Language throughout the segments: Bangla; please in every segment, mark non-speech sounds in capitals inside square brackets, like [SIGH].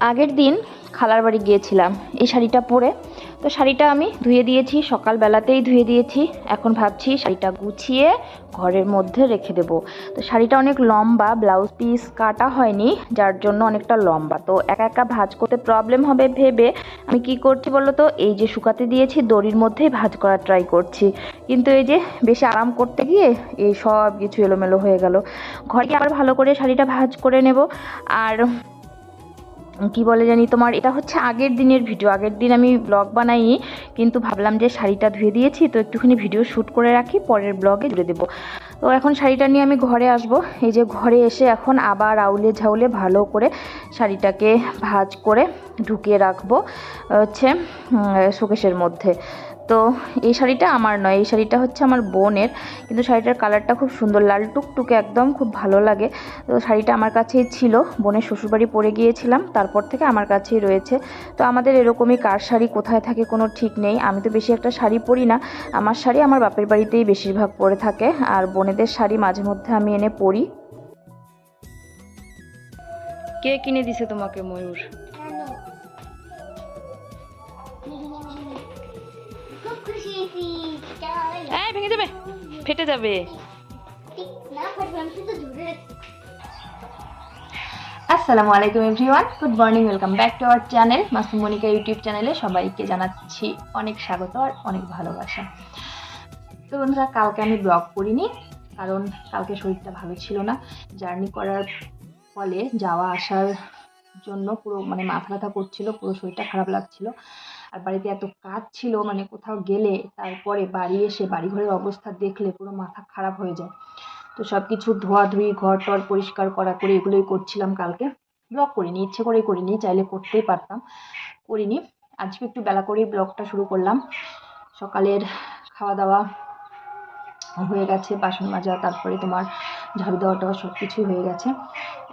আগের দিন খালার বাড়ি গিয়েছিলাম এই শাড়িটা পরে। তো শাড়িটা আমি ধুয়ে দিয়েছি, সকালবেলাতেই ধুয়ে দিয়েছি। এখন ভাবছি শাড়িটা গুছিয়ে ঘরের মধ্যে রেখে দেবো। তো শাড়িটা অনেক লম্বা, ব্লাউজ পিস কাটা হয়নি, যার জন্য অনেকটা লম্বা। তো একা একা ভাজ করতে প্রবলেম হবে ভেবে আমি কি করছি বলো তো এই যে শুকাতে দিয়েছি, দড়ির মধ্যেই ভাজ করার ট্রাই করছি। কিন্তু এই যে বেশি আরাম করতে গিয়ে এই সব কিছু এলোমেলো হয়ে গেল। ঘরে আবার ভালো করে শাড়িটা ভাজ করে নেব। আর কি বলে জানি তোমার? এটা হচ্ছে আগের দিনের ভিডিও আগের দিন আমি ব্লগ বানাইনি, কিন্তু ভাবলাম যে শাড়িটা ধুয়ে দিয়েছি, তো একটুখানি ভিডিও শ্যুট করে রাখি, পরের ব্লগে জুড়ে দেবো। তো এখন শাড়িটা নিয়ে আমি ঘরে আসব। এই যে ঘরে এসে এখন আবার আউলে ঝাউলে ভালো করে শাড়িটাকে ভাজ করে ঢুকিয়ে রাখব, হচ্ছে শোকেশের মধ্যে। তো এই শাড়িটা আমার নয়, এই শাড়িটা হচ্ছে আমার বোনের। কিন্তু শাড়িটার কালারটা খুব সুন্দর, লাল টুকটুকে একদম খুব ভালো লাগে। তো শাড়িটা আমার কাছেই ছিল, বোনের শ্বশুরবাড়ি পরে গিয়েছিলাম, তারপর থেকে আমার কাছেই রয়েছে। তো আমাদের এরকমই কার শাড়ি, কোথায় থাকে কোনো ঠিক নেই। আমি তো বেশি একটা শাড়ি পরি না, আমার শাড়ি আমার বাপের বাড়িতেই বেশিরভাগ পরে থাকে, আর বোনেদের শাড়ি মাঝে মধ্যে আমি এনে পরি। কে কিনে দিছে তোমাকে ময়ূর? ভেঙে যাবে? ফেটে যাবে। আসসালামু আলাইকুম everyone. Good morning welcome back to our channel. Masum Monika YouTube চ্যানেলে সবাইকে জানাচ্ছি অনেক স্বাগত আর অনেক ভালোবাসা। তো বন্ধুরা কালকে আমি ব্লগ করিনি কারণ কালকে শরীরটা ভালো ছিল না। জার্নি করার ফলে যাওয়া আসার জন্য পুরো মানে মাথা ব্যথা করছিল পুরো শরীরটা খারাপ লাগছিল। আর বাড়িতে এত কাজ ছিল মানে কোথাও গেলে তারপরে বাড়ি এসে বাড়িঘরের অবস্থা দেখলে পুরো মাথা খারাপ হয়ে যায়। তো সব কিছু ধোয়াধুয়ি ঘর টর পরিষ্কার করা করে এগুলোই করছিলাম কালকে। ব্লগ করিনি, ইচ্ছে করেই করিনি, চাইলে করতেই পারতাম। করিনি। আজকে একটু বেলা করেই ব্লগটা শুরু করলাম। সকালের খাওয়া দাওয়া হয়ে গেছে, বাসন মাজা, তারপরে তোমার ঝাড়ু দেওয়া টাওয়া সব কিছুই হয়ে গেছে।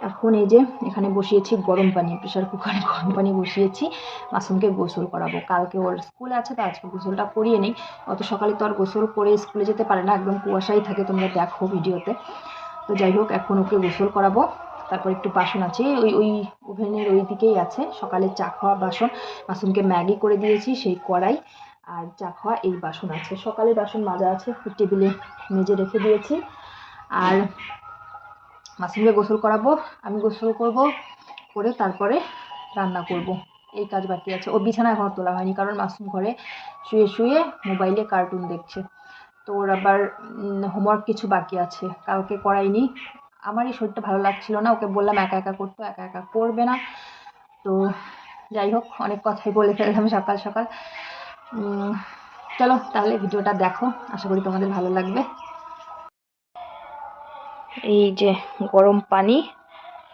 এখন এই যে এখানে বসিয়েছি গরম পানি প্রেশার কুকারে গরম পানি বসিয়েছি, মাসুমকে গোসল করাবো। কালকে ওর স্কুল আছে তো আজকে গোসলটা করিয়ে নিই। অত সকালে তো আর গোসল করে স্কুলে যেতে পারে না, একদম কুয়াশাই থাকে, তোমরা দেখো ভিডিওতে। তো যাই হোক, এখন ওকে গোসল করাবো। তারপর একটু বাসন আছে, ওই ওই ওভেনের ওই দিকেই আছে, সকালে চা খাওয়া বাসন। মাসুমকে ম্যাগি করে দিয়েছি, সেই কড়াই। আর চা খাওয়া এই বাসন আছে। সকালে বাসন মাজা আছে টেবিলে মেজে রেখে দিয়েছি। আর মাসুমকে গোসল করাবো, আমি গোসল করব, করে তারপরে রান্না করব। এই কাজ বাকি আছে। ও বিছানা এখনও তোলা হয়নি, কারণ মাসুম ঘরে শুয়ে শুয়ে মোবাইলে কার্টুন দেখছে। তো ওর আবার হোমওয়ার্ক কিছু বাকি আছে। কালকে করাইনি। আমারই শরীরটা ভালো লাগছিল না। ওকে বললাম একা একা করতে, একা একা করবে না। তো যাই হোক, অনেক কথাই বলে ফেললাম সকাল সকাল। চলো তাহলে ভিডিওটা দেখো, আশা করি তোমাদের ভালো লাগবে। এই যে গরম পানি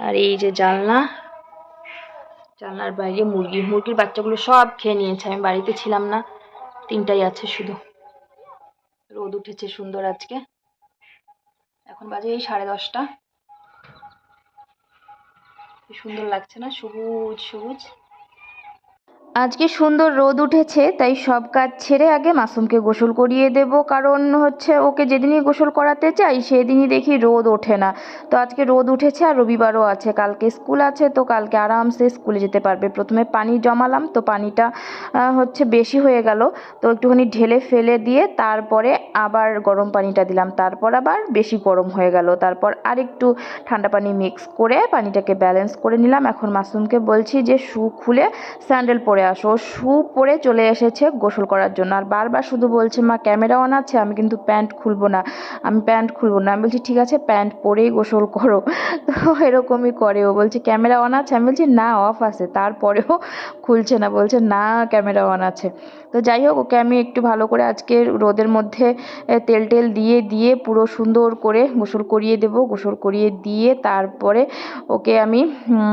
আর এই যে জানলা, জানলার বাইরে মুরগি। মুরগির বাচ্চাগুলো সব খেয়ে নিয়েছে, আমি বাড়িতে ছিলাম না, তিনটাই আছে শুধু। রোদ উঠেছে সুন্দর আজকে। এখন বাজে এই সাড়ে দশটা। সুন্দর লাগছে না? সবুজ সবুজ। আজকে সুন্দর রোদ উঠেছে, তাই সব কাজ ছেড়ে আগে মাসুমকে গোসল করিয়ে দেব। কারণ হচ্ছে ওকে যেদিনই গোসল করাতে চাই, সেদিনই দেখি রোদ ওঠে না। তো আজকে রোদ উঠেছে আর রবিবারও আছে। কালকে স্কুল আছে, তো কালকে আরামসে স্কুলে যেতে পারবে। প্রথমে পানি জমালাম, তো পানিটা হচ্ছে বেশি হয়ে গেল। তো একটুখানি ঢেলে ফেলে দিয়ে তারপরে আবার গরম পানিটা দিলাম। তারপর আবার বেশি গরম হয়ে গেল। তারপর আরেকটু ঠান্ডা পানি মিক্স করে পানিটাকে ব্যালেন্স করে নিলাম। এখন মাসুমকে বলছি যে শু খুলে স্যান্ডেল পরে আসো। ও শু পরে চলে এসেছে গোসল করার জন্য। আর বারবার শুধু বলছে, মা ক্যামেরা অন আছে, আমি কিন্তু প্যান্ট খুলবো না। আমি প্যান্ট খুলবো না। আমি বলছি, ঠিক আছে, প্যান্ট পরেই গোসল করো। [LAUGHS] তো এরকমই করে ও। বলছে ক্যামেরা অন আছে? আমি বলছি, না অফ আছে। তারপরেও খুলছে না। বলছে, না ক্যামেরা অন আছে। তো যাই হোক, ওকে আমি একটু ভালো করে আজকে রোদের মধ্যে তেল টেল দিয়ে দিয়ে পুরো সুন্দর করে গোসল করিয়ে দেবো। গোসল করিয়ে দিয়ে তারপরে ওকে আমি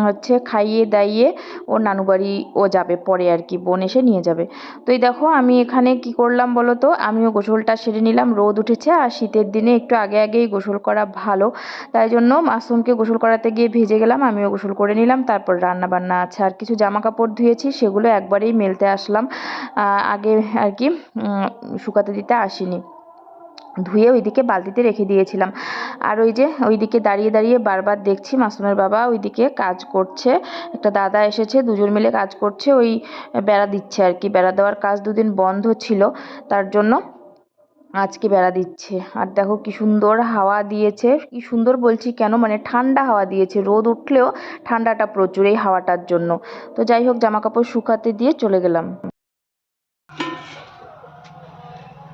হচ্ছে খাইয়ে দাইয়ে ও নানু বাড়ি ও যাবে। পরে আর কি, বোন এসে নিয়ে যাবে। তো এই দেখো, আমি এখানে কি করলাম বলো তো? আমিও গোসলটা সেরে নিলাম, রোদ উঠেছে আর শীতের দিনে একটু আগে আগেই গোসল করা ভালো। তাই জন্য মাসুমকে গোসল করাতে গিয়ে ভিজে গেলাম, আমিও গোসল করে নিলাম। তারপর রান্না বান্না আছে, আর কিছু জামা কাপড় ধুয়েছি, সেগুলো একবারেই মেলতে আসলাম। আগে আর কি শুকাতে দিতে আসিনি। ধুয়ে ওইদিকে বালতিতে রেখে দিয়েছিলাম। আর ওই যে ওইদিকে দাঁড়িয়ে দাঁড়িয়ে বারবার দেখছি মাসুমের বাবা ওইদিকে কাজ করছে। একটা দাদা এসেছে, দুজন মিলে কাজ করছে, ওই বেড়া দিচ্ছে আর কি। বেড়া দেওয়ার কাজ দুদিন বন্ধ ছিল, তার জন্য আজকে বেড়া দিচ্ছে। আর দেখো কি সুন্দর হাওয়া দিয়েছে, কি সুন্দর বলছি কেন মানে ঠান্ডা হাওয়া দিয়েছে। রোদ উঠলেও ঠান্ডাটা প্রচুর এই হাওয়াটার জন্য। তো যাই হোক জামা কাপড় শুকাতে দিয়ে চলে গেলাম।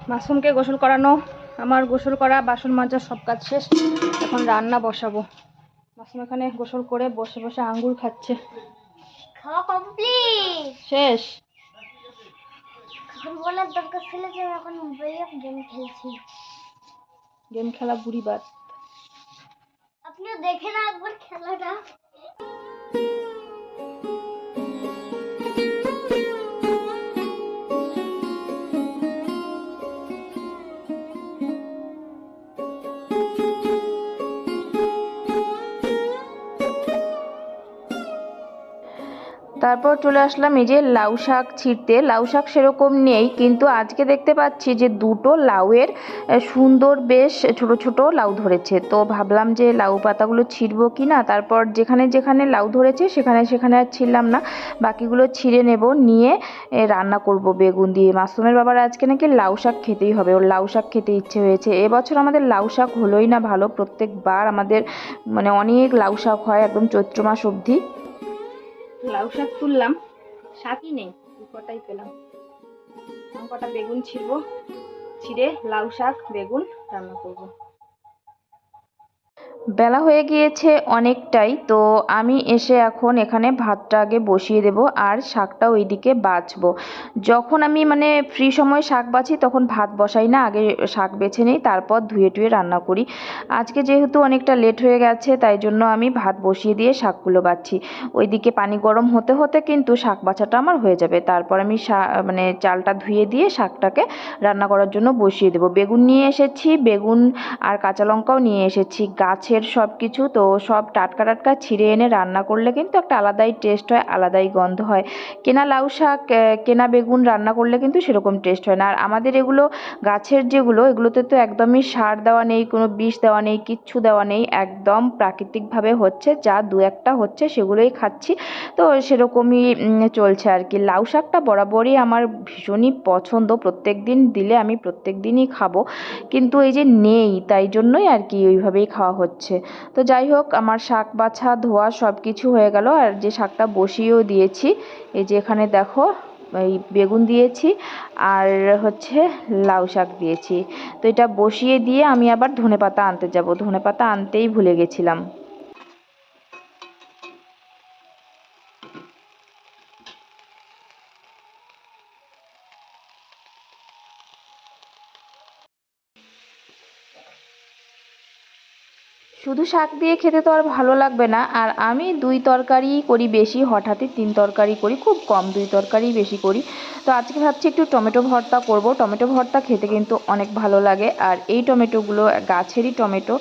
মাসুমকে গোসল করানো আমার গোসল করা বাসন মাজার সব কাজ শেষ। এখন রান্না বসাবো। মাসুম এখানে গোসল করে বসে বসে আঙ্গুর খাচ্ছে। শেষ। বলার দরকার ছিল যে এখন মোবাইলে গেম খেলছি। গেম খেলা বুড়ি বাদ। আপনিও দেখে না একবার খেলাটা। তারপর চলে আসলাম এই যে লাউ শাক ছিঁড়তে। লাউ শাক সেরকম নেই, কিন্তু আজকে দেখতে পাচ্ছি যে দুটো লাউয়ের সুন্দর বেশ ছোট ছোট লাউ ধরেছে। তো ভাবলাম যে লাউ পাতাগুলো ছিঁড়বো কি না তারপর যেখানে যেখানে লাউ ধরেছে সেখানে সেখানে আর ছিঁড়লাম না। বাকিগুলো ছিঁড়ে নেব, নিয়ে রান্না করব বেগুন দিয়ে। মাসুমের বাবার আজকে নাকি লাউ শাক খেতেই হবে, ওর লাউ শাক খেতে ইচ্ছে হয়েছে। এবছর আমাদের লাউ শাক হলোই না ভালো, প্রত্যেকবার আমাদের মানে অনেক লাউ শাক হয় একদম চৈত্র মাস অবধি। লাউ শাক তুললাম, শাকই নেই কটাই পেলাম। কটা বেগুন ছিড়ব, ছিঁড়ে লাউ শাক, বেগুন রান্না করব। বেলা হয়ে গিয়েছে অনেকটাই, তো আমি এসে এখন এখানে ভাতটা আগে বসিয়ে দেব আর শাকটা ওইদিকে বাছবো। যখন আমি মানে ফ্রি সময় শাক বাছি তখন ভাত বসাই না, আগে শাক বেছে নিই, তারপর ধুয়ে টুয়ে রান্না করি। আজকে যেহেতু অনেকটা লেট হয়ে গেছে, তাই জন্য আমি ভাত বসিয়ে দিয়ে শাকগুলো বাছছি ওইদিকে পানি গরম হতে হতে কিন্তু শাক বাছাটা আমার হয়ে যাবে। তারপর আমি মানে চালটা ধুয়ে দিয়ে শাকটাকে রান্না করার জন্য বসিয়ে দেবো। বেগুন নিয়ে এসেছি, বেগুন আর কাঁচা লঙ্কাও নিয়ে এসেছি গাছের সব কিছু। তো সব টাটকা টাটকা ছিঁড়ে এনে রান্না করলে কিন্তু একটা আলাদাই টেস্ট হয়, আলাদাই গন্ধ হয়। কেনা লাউ শাক কেনা বেগুন রান্না করলে কিন্তু সেরকম টেস্ট হয় না। আর আমাদের এগুলো গাছের যেগুলো, এগুলোতে তো একদমই সার দেওয়া নেই, কোনো বিষ দেওয়া নেই, কিচ্ছু দেওয়া নেই। একদম প্রাকৃতিকভাবে হচ্ছে, যা দু একটা হচ্ছে সেগুলোই খাচ্ছি। তো সেরকমই চলছে আর কি। লাউ শাকটা বরাবরই আমার ভীষণই পছন্দ। প্রত্যেক দিন দিলে আমি প্রত্যেক দিনই খাব। কিন্তু এই যে নেই, তাই জন্যই আর কি ওইভাবেই খাওয়া হচ্ছে। তো যাই হোক, আমার শাক বাছা, ধোয়া সব কিছু হয়ে গেল। আর যে শাকটা বসিয়েও দিয়েছি, এই যে এখানে দেখো, এই বেগুন দিয়েছি আর হচ্ছে লাউ শাক দিয়েছি। তো এটা বসিয়ে দিয়ে আমি আবার ধনে পাতা আনতে যাব। ধনে পাতা আনতেই ভুলে গেছিলাম। শুধু শাক দিয়ে খেতে তো আর ভালো লাগবে না, আর আমি দুই তরকারি করি বেশি, হঠাৎই তিন তরকারি করি, খুব কম দুই তরকারি বেশি করি। তো আজকে ভাবছি একটু টমেটো ভর্তা করব, টমেটো ভর্তা খেতে কিন্তু অনেক ভালো লাগে, আর এই টমেটোগুলো, গাছেরই টমেটো,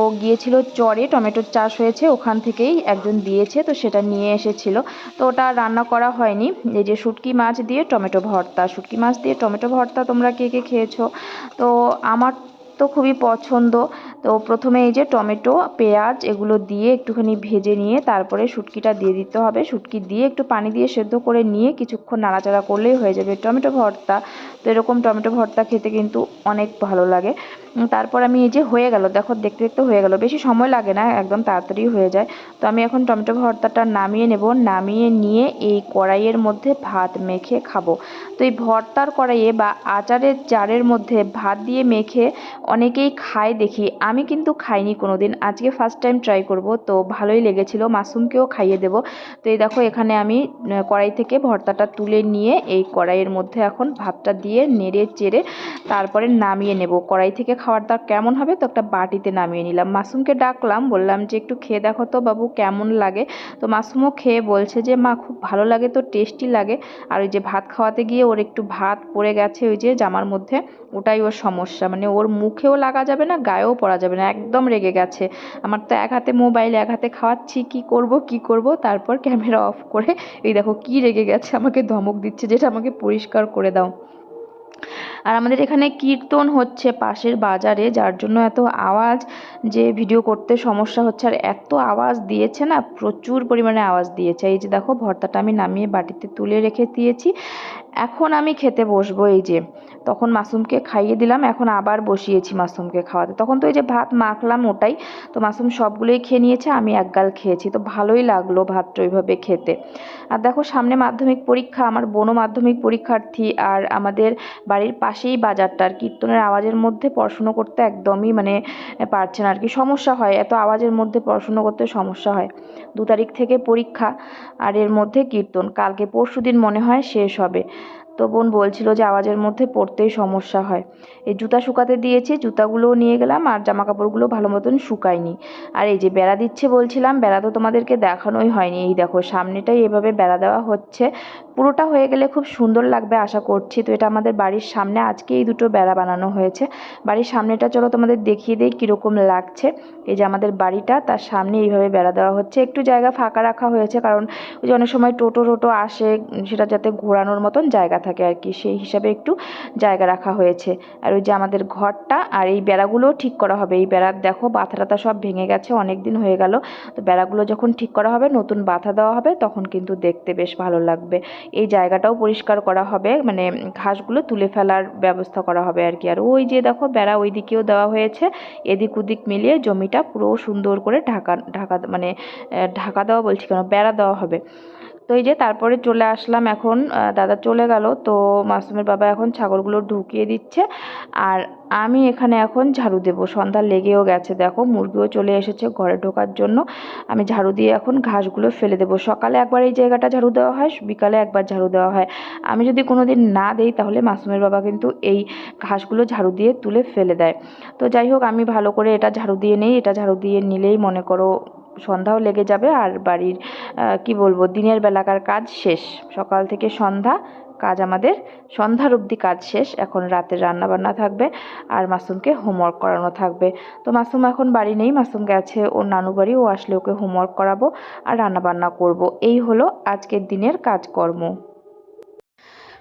ও গিয়েছিল চরে, টমেটোর চাষ হয়েছে, ওখান থেকেই একজন দিয়েছে, তো সেটা নিয়ে এসেছিল। তো ওটা রান্না করা হয়নি, এই যে শুটকি মাছ দিয়ে টমেটো ভর্তা, শুটকি মাছ দিয়ে টমেটো ভর্তা তোমরা কে কে খেয়েছো? তো আমার তো খুবই পছন্দ। তো প্রথমে এই যে টমেটো, পেঁয়াজ এগুলো দিয়ে একটুখানি ভেজে নিয়ে তারপরে শুটকিটা দিয়ে দিতে হবে। শুটকি দিয়ে একটু পানি দিয়ে সেদ্ধ করে নিয়ে কিছুক্ষণ নাড়াচাড়া করলেই হয়ে যাবে টমেটো ভর্তা। তো এরকম টমেটো ভর্তা খেতে কিন্তু অনেক ভালো লাগে। তারপর আমি এই যে হয়ে গেল, দেখো দেখতে দেখতে হয়ে গেল। বেশি সময় লাগে না, একদম তাড়াতাড়ি হয়ে যায়। তো আমি এখন টমেটো ভর্তাটা নামিয়ে নেব। নামিয়ে নিয়ে এই কড়াইয়ের মধ্যে ভাত মেখে খাব। তো এই ভর্তার কড়াইয়ে বা আচারের জারের মধ্যে ভাত দিয়ে মেখে অনেকেই খায় দেখি। আমি কিন্তু খাইনি কোনো দিন আজকে ফার্স্ট টাইম ট্রাই করব, তো ভালোই লেগেছিল। মাসুমকেও খাইয়ে দেবো। তো এই দেখো, এখানে আমি কড়াই থেকে ভর্তাটা তুলে নিয়ে এই কড়াইয়ের মধ্যে এখন ভাতটা দিয়ে নেড়ে চেড়ে তারপরে নামিয়ে নেব। কড়াই থেকে খাবারটা কেমন হবে তো একটা বাটিতে নামিয়ে নিলাম। মাসুমকে ডাকলাম, বললাম যে, একটু খেয়ে দেখো তো বাবু কেমন লাগে? তো মাসুমও খেয়ে বলছে যে, মা, খুব ভালো লাগে তো টেস্টি লাগে। আর ওই যে ভাত খাওয়াতে গিয়ে ওর একটু ভাত পড়ে গেছে ওই যে জামার মধ্যে। ওটাই ওর সমস্যা। মানে ওর মুখেও লাগা যাবে না, গায়েও পড়া যাবে না, একদম রেগে গেছে। আমার তো এক হাতে মোবাইল, এক হাতে খাওয়াচ্ছি, কি করব কি করব? তারপর ক্যামেরা অফ করে, এই দেখো কি রেগে গেছে, আমাকে ধমক দিচ্ছে, যেটা আমাকে পরিষ্কার করে দাও। আর আমাদের এখানে কীর্তন হচ্ছে পাশের বাজারে, যার জন্য এত আওয়াজ যে ভিডিও করতে সমস্যা হচ্ছে। আর এত আওয়াজ দিয়েছে না, প্রচুর পরিমাণে আওয়াজ দিয়েছে। এই যে দেখো, ভর্তাটা আমি নামিয়ে বাটিতে তুলে রেখে দিয়েছি। এখন আমি খেতে বসবো এই যে। তখন মাসুমকে খাইয়ে দিলাম, এখন আবার বসিয়েছি মাসুমকে খাওয়াতে। তখন তো এই যে ভাত মাখলাম ওটাই, তো মাসুম সবগুলোই খেয়ে নিয়েছে, আমি এক গাল খেয়েছি। তো ভালোই লাগল ভাতটা ওইভাবে খেতে। আর দেখো, সামনে মাধ্যমিক পরীক্ষা, আমার বোনও মাধ্যমিক পরীক্ষার্থী আর আমাদের বাড়ির পাশেই বাজারটা আর কীর্তনের আওয়াজের মধ্যে পড়াশুনো করতে একদমই মানে পারছে না আর কি। সমস্যা হয়, এত আওয়াজের মধ্যে পড়াশুনো করতে সমস্যা হয়। দু তারিখ থেকে পরীক্ষা আর এর মধ্যে কীর্তন। কালকে পরশু দিন মনে হয় শেষ হবে। তো বোন বলছিল যে আওয়াজের মধ্যে পড়তেই সমস্যা হয়। এই জুতা শুকাতে দিয়েছি, জুতাগুলোও নিয়ে গেলাম আর জামা কাপড়গুলো ভালো মতন শুকায়নি। আর এই যে বেড়া দিচ্ছে বলছিলাম, বেড়া তো তোমাদেরকে দেখানোই হয়নি। এই দেখো, সামনেটাই এভাবে বেড়া দেওয়া হচ্ছে। পুরোটা হয়ে গেলে খুব সুন্দর লাগবে আশা করছি। তো এটা আমাদের বাড়ির সামনে আজকে এই দুটো বেড়া বানানো হয়েছে। বাড়ির সামনেটা চলো তোমাদের দেখিয়ে দিই কীরকম লাগছে। এই যে আমাদের বাড়িটা, তার সামনে এইভাবে বেড়া দেওয়া হচ্ছে। একটু জায়গা ফাঁকা রাখা হয়েছে কারণ ওই যে অনেক সময় টোটো টোটো আসে, সেটা যাতে ঘোরানোর মতন জায়গা থাকে আর কি, সেই হিসাবে একটু জায়গা রাখা হয়েছে। আর ওই যে আমাদের ঘরটা আর এই বেড়াগুলোও ঠিক করা হবে। এই বেড়ার দেখো বাথা টাথা সব ভেঙে গেছে অনেক দিন হয়ে গেল। তো বেড়াগুলো যখন ঠিক করা হবে, নতুন বাথা দেওয়া হবে, তখন কিন্তু দেখতে বেশ ভালো লাগবে। এই জায়গাটাও পরিষ্কার করা হবে মানে ঘাসগুলো তুলে ফেলার ব্যবস্থা করা হবে আর কি। আর ওই যে দেখো, বেড়া ওই দিকেও দেওয়া হয়েছে। এদিক ওদিক মিলিয়ে জমিটা পুরো সুন্দর করে ঢাকা ঢাকা মানে ঢাকা দেওয়া বলছি কেন? বেড়া দেওয়া হবে। তো এই যে তারপরে চলে আসলাম এখন দাদা চলে গেল, তো মাসুমের বাবা এখন ছাগলগুলো ঢুকিয়ে দিচ্ছে। আর আমি এখানে এখন ঝাড়ু দেবো, সন্ধ্যা লেগেও গেছে, দেখো মুরগিও চলে এসেছে ঘরে ঢোকার জন্য। আমি ঝাড়ু দিয়ে এখন ঘাসগুলো ফেলে দেবো। সকালে একবার এই জায়গাটা ঝাড়ু দেওয়া হয়, বিকালে একবার ঝাড়ু দেওয়া হয়। আমি যদি কোনো দিন না দেই, তাহলে মাসুমের বাবা কিন্তু এই ঘাসগুলো ঝাড়ু দিয়ে তুলে ফেলে দেয়। তো যাই হোক, আমি ভালো করে এটা ঝাড়ু দিয়ে নেই, এটা ঝাড়ু দিয়ে নিলেই মনে করো সন্ধ্যাও লেগে যাবে আর বাড়ির কি বলব, দিনের বেলাকার কাজ শেষ। সকাল থেকে সন্ধ্যা, কাজ আমাদের, সন্ধ্যার অবধি কাজ শেষ। এখন রাতের রান্না বান্না থাকবে আর মাসুমকে হোমওয়ার্ক করানো থাকবে। তো মাসুম এখন বাড়ি নেই, মাসুম গেছে ওর নানু বাড়ি, ও আসলে ওকে হোমওয়ার্ক করাবো আর রান্না বান্না করব। এই হলো আজকের দিনের কাজকর্ম।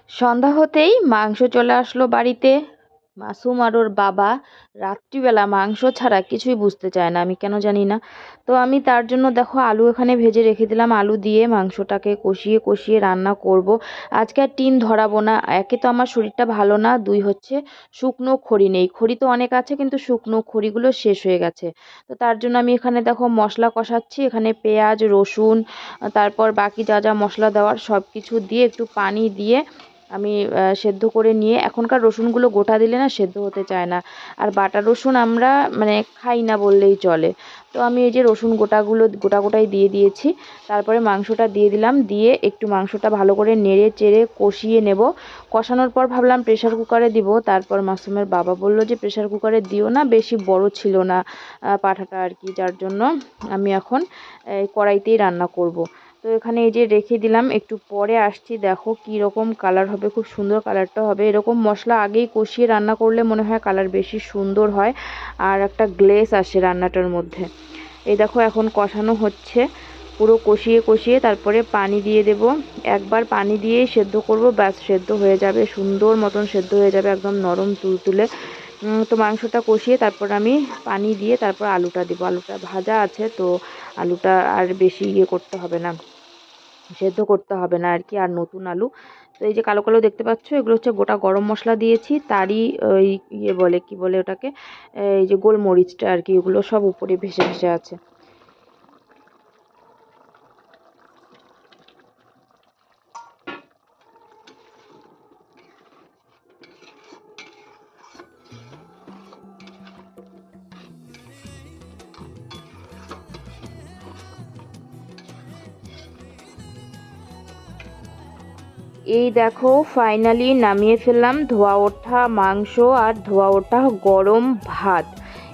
সন্ধ্যা হতেই মাংস চলে আসলো বাড়িতে। মাসুম আর ওর বাবা রাত্রিবেলা মাংস ছাড়া কিছুই বুঝতে চায় না, আমি কেন জানি না। তো আমি তার জন্য দেখো আলু এখানে ভেজে রেখে দিলাম, আলু দিয়ে মাংসটাকে কষিয়ে কষিয়ে রান্না করব। আজকে আর টিন ধরাবো না, একে তো আমার শরীরটা ভালো না, দুই হচ্ছে শুকনো খড়ি নেই। খড়ি তো অনেক আছে, কিন্তু শুকনো খড়িগুলো শেষ হয়ে গেছে। তো তার জন্য আমি এখানে দেখো মশলা কষাচ্ছি, এখানে পেঁয়াজ, রসুন, তারপর বাকি যা যা মশলা দেওয়ার সব কিছু দিয়ে একটু পানি দিয়ে আমি সেদ্ধ করে নিয়ে এখনকার রসুনগুলো গোটা দিলে না সেদ্ধ হতে চায় না। আর বাটা রসুন আমরা মানে খাই না বললেই চলে। তো আমি এই যে রসুন গোটাগুলো, গোটা গোটাই দিয়ে দিয়েছি। তারপরে মাংসটা দিয়ে দিলাম। দিয়ে একটু মাংসটা ভালো করে নেড়ে চেড়ে কষিয়ে নেব। কষানোর পর ভাবলাম প্রেশার কুকারে দিব। তারপর মাসুমের বাবা বলল যে প্রেশার কুকারে দিও না, বেশি বড় ছিল না পাঠাটা আর কি। যার জন্য আমি এখন কড়াইতেই রান্না করব। তো এখানে এই যে রেখে দিলাম, একটু পরে আসছি। দেখো কী রকম কালার হবে, খুব সুন্দর কালারটা হবে। এরকম মশলা আগেই কষিয়ে রান্না করলে মনে হয় কালার বেশি সুন্দর হয় আর একটা গ্লেস আসে রান্নাটার মধ্যে। এই দেখো এখন কষানো হচ্ছে। পুরো কষিয়ে কষিয়ে তারপরে পানি দিয়ে দেব। একবার পানি দিয়েই সেদ্ধ করব, ব্যাস সেদ্ধ হয়ে যাবে। সুন্দর মতন সেদ্ধ হয়ে যাবে, একদম নরম তুলতুলে। তো মাংসটা কষিয়ে তারপর আমি পানি দিয়ে তারপর আলুটা দেবো। আলুটা ভাজা আছে, তো আলুটা আর বেশি ইয়ে করতে হবে না। সেদ্ধ করতে হবে না আর কি, আর নতুন আলু। তো এই যে কালো কালো দেখতে পাচ্ছ, এগুলো হচ্ছে গোটা গরম মশলা দিয়েছি। তারই ওই ইয়ে বলে, কি বলে ওটাকে? এই যে গোলমরিচটা আর কি এগুলো সব উপরে ভেসে ভেসে আছে। এই দেখো ফাইনালি নামিয়ে ফেললাম ধোয়া ওঠা মাংস আর ধোয়া ওঠা গরম ভাত।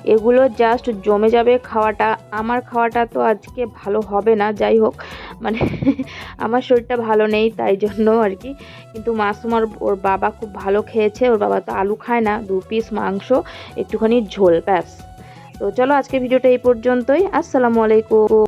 এগুলো জাস্ট জমে যাবে খাওয়াটা। আমার খাওয়াটা তো আজকে ভালো হবে না, যাই হোক। মানে [LAUGHS] আমার শরীরটা ভালো নেই, তাই জন্য আর কি। কিন্তু মাসুমার ওর বাবা খুব ভালো খেয়েছে। ওর বাবা তো আলু খায় না, দু পিস মাংস, একটুখানি ঝোল, ব্যাস। তো চলো আজকে ভিডিওটা এই পর্যন্তই। আসসালামু আলাইকুম।